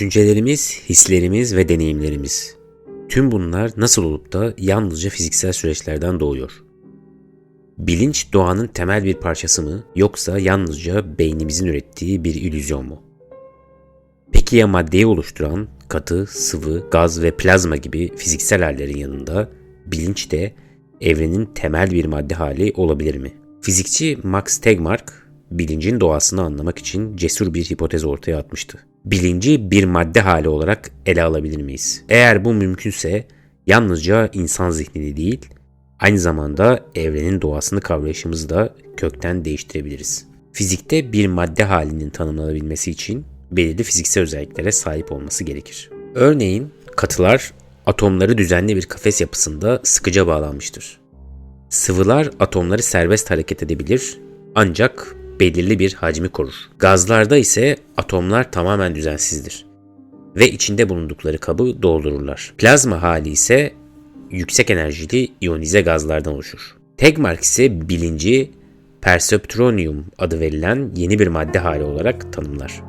Düşüncelerimiz, hislerimiz ve deneyimlerimiz. Tüm bunlar nasıl olup da yalnızca fiziksel süreçlerden doğuyor? Bilinç doğanın temel bir parçası mı yoksa yalnızca beynimizin ürettiği bir illüzyon mu? Peki ya maddeyi oluşturan katı, sıvı, gaz ve plazma gibi fiziksel hallerin yanında bilinç de evrenin temel bir madde hali olabilir mi? Fizikçi Max Tegmark bilincin doğasını anlamak için cesur bir hipotez ortaya atmıştı. Bilinci bir madde hali olarak ele alabilir miyiz? Eğer bu mümkünse yalnızca insan zihnini değil, aynı zamanda evrenin doğasını kavrayışımızı da kökten değiştirebiliriz. Fizikte bir madde halinin tanımlanabilmesi için belirli fiziksel özelliklere sahip olması gerekir. Örneğin katılar atomları düzenli bir kafes yapısında sıkıca bağlanmıştır. Sıvılar atomları serbest hareket edebilir ancak belirli bir hacmi korur. Gazlarda ise atomlar tamamen düzensizdir ve içinde bulundukları kabı doldururlar. Plazma hali ise yüksek enerjili iyonize gazlardan oluşur. Tegmark ise bilinci perseptronium adı verilen yeni bir madde hali olarak tanımlar.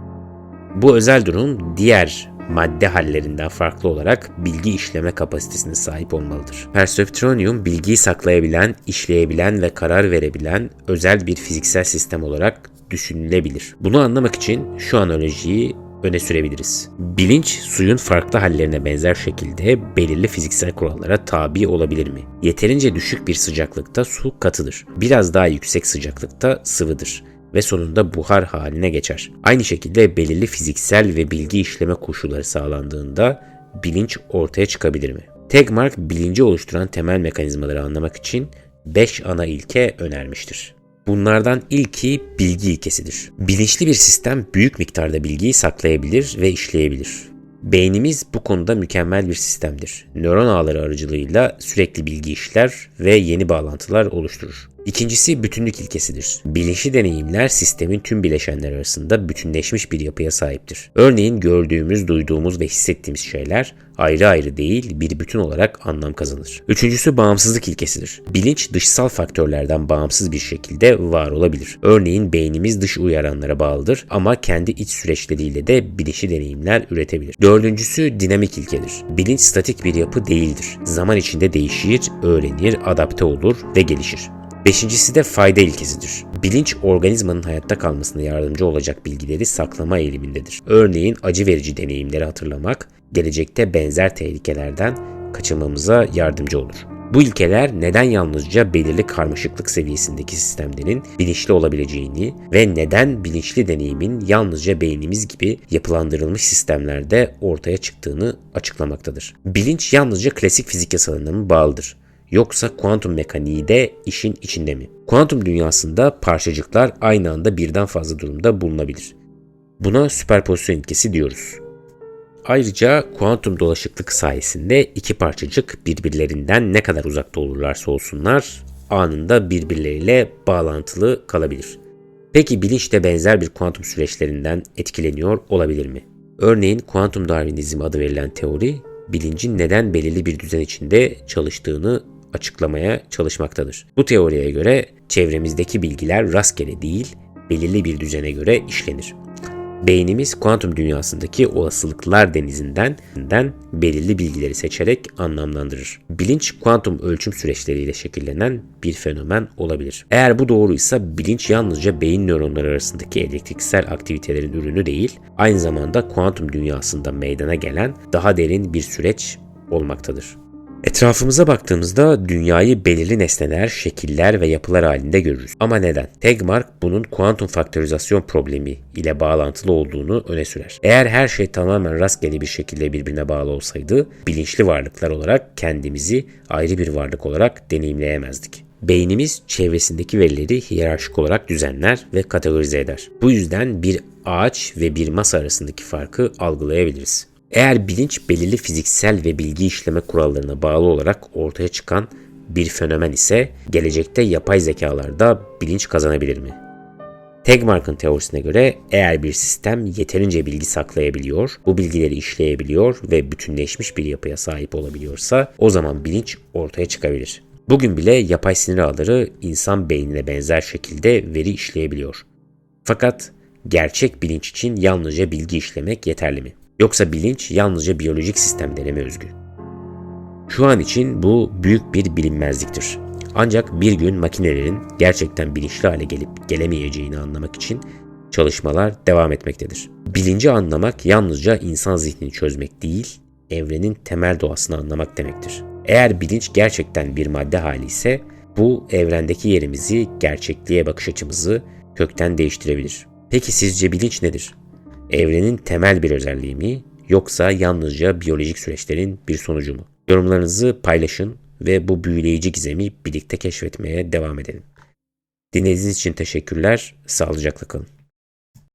Bu özel durum diğer madde hallerinden farklı olarak bilgi işleme kapasitesine sahip olmalıdır. Perceptronium bilgiyi saklayabilen, işleyebilen ve karar verebilen özel bir fiziksel sistem olarak düşünülebilir. Bunu anlamak için şu analojiyi öne sürebiliriz. Bilinç suyun farklı hallerine benzer şekilde belirli fiziksel kurallara tabi olabilir mi? Yeterince düşük bir sıcaklıkta su katıdır. Biraz daha yüksek sıcaklıkta sıvıdır ve sonunda buhar haline geçer. Aynı şekilde belirli fiziksel ve bilgi işleme koşulları sağlandığında bilinç ortaya çıkabilir mi? Tegmark bilinci oluşturan temel mekanizmaları anlamak için 5 ana ilke önermiştir. Bunlardan ilki bilgi ilkesidir. Bilinçli bir sistem büyük miktarda bilgiyi saklayabilir ve işleyebilir. Beynimiz bu konuda mükemmel bir sistemdir. Nöron ağları aracılığıyla sürekli bilgi işler ve yeni bağlantılar oluşturur. İkincisi bütünlük ilkesidir. Bilinçli deneyimler sistemin tüm bileşenler arasında bütünleşmiş bir yapıya sahiptir. Örneğin gördüğümüz, duyduğumuz ve hissettiğimiz şeyler ayrı ayrı değil bir bütün olarak anlam kazanır. Üçüncüsü bağımsızlık ilkesidir. Bilinç dışsal faktörlerden bağımsız bir şekilde var olabilir. Örneğin beynimiz dış uyaranlara bağlıdır ama kendi iç süreçleriyle de bilinçli deneyimler üretebilir. Dördüncüsü dinamik ilkedir. Bilinç statik bir yapı değildir. Zaman içinde değişir, öğrenir, adapte olur ve gelişir. Beşincisi de fayda ilkesidir. Bilinç organizmanın hayatta kalmasına yardımcı olacak bilgileri saklama eğilimindedir. Örneğin acı verici deneyimleri hatırlamak, gelecekte benzer tehlikelerden kaçınmamıza yardımcı olur. Bu ilkeler neden yalnızca belirli karmaşıklık seviyesindeki sistemlerin bilinçli olabileceğini ve neden bilinçli deneyimin yalnızca beynimiz gibi yapılandırılmış sistemlerde ortaya çıktığını açıklamaktadır. Bilinç yalnızca klasik fizik yasalarına mı bağlıdır? Yoksa kuantum mekaniği de işin içinde mi? Kuantum dünyasında parçacıklar aynı anda birden fazla durumda bulunabilir. Buna süperpozisyon ilkesi diyoruz. Ayrıca kuantum dolaşıklık sayesinde iki parçacık birbirlerinden ne kadar uzakta olurlarsa olsunlar anında birbirleriyle bağlantılı kalabilir. Peki bilinç de benzer bir kuantum süreçlerinden etkileniyor olabilir mi? Örneğin kuantum darwinizmi adı verilen teori bilincin neden belirli bir düzen içinde çalıştığını açıklamaya çalışmaktadır. Bu teoriye göre çevremizdeki bilgiler rastgele değil, belirli bir düzene göre işlenir. Beynimiz kuantum dünyasındaki olasılıklar denizinden belirli bilgileri seçerek anlamlandırır. Bilinç kuantum ölçüm süreçleriyle şekillenen bir fenomen olabilir. Eğer bu doğruysa bilinç yalnızca beyin nöronları arasındaki elektriksel aktivitelerin ürünü değil, aynı zamanda kuantum dünyasında meydana gelen daha derin bir süreç olmaktadır. Etrafımıza baktığımızda dünyayı belirli nesneler, şekiller ve yapılar halinde görürüz. Ama neden? Tegmark bunun kuantum faktörizasyon problemi ile bağlantılı olduğunu öne sürer. Eğer her şey tamamen rastgele bir şekilde birbirine bağlı olsaydı, bilinçli varlıklar olarak kendimizi ayrı bir varlık olarak deneyimleyemezdik. Beynimiz çevresindeki verileri hiyerarşik olarak düzenler ve kategorize eder. Bu yüzden bir ağaç ve bir masa arasındaki farkı algılayabiliriz. Eğer bilinç belirli fiziksel ve bilgi işleme kurallarına bağlı olarak ortaya çıkan bir fenomen ise gelecekte yapay zekalarda bilinç kazanabilir mi? Tegmark'ın teorisine göre eğer bir sistem yeterince bilgi saklayabiliyor, bu bilgileri işleyebiliyor ve bütünleşmiş bir yapıya sahip olabiliyorsa o zaman bilinç ortaya çıkabilir. Bugün bile yapay sinir ağları insan beynine benzer şekilde veri işleyebiliyor. Fakat gerçek bilinç için yalnızca bilgi işlemek yeterli mi? Yoksa bilinç yalnızca biyolojik sistemlere mi özgü? Şu an için bu büyük bir bilinmezliktir. Ancak bir gün makinelerin gerçekten bilinçli hale gelip gelemeyeceğini anlamak için çalışmalar devam etmektedir. Bilinci anlamak yalnızca insan zihnini çözmek değil, evrenin temel doğasını anlamak demektir. Eğer bilinç gerçekten bir madde hali ise bu evrendeki yerimizi, gerçekliğe bakış açımızı kökten değiştirebilir. Peki sizce bilinç nedir? Evrenin temel bir özelliği mi yoksa yalnızca biyolojik süreçlerin bir sonucu mu? Yorumlarınızı paylaşın ve bu büyüleyici gizemi birlikte keşfetmeye devam edelim. Dinlediğiniz için teşekkürler. Sağlıcakla kalın.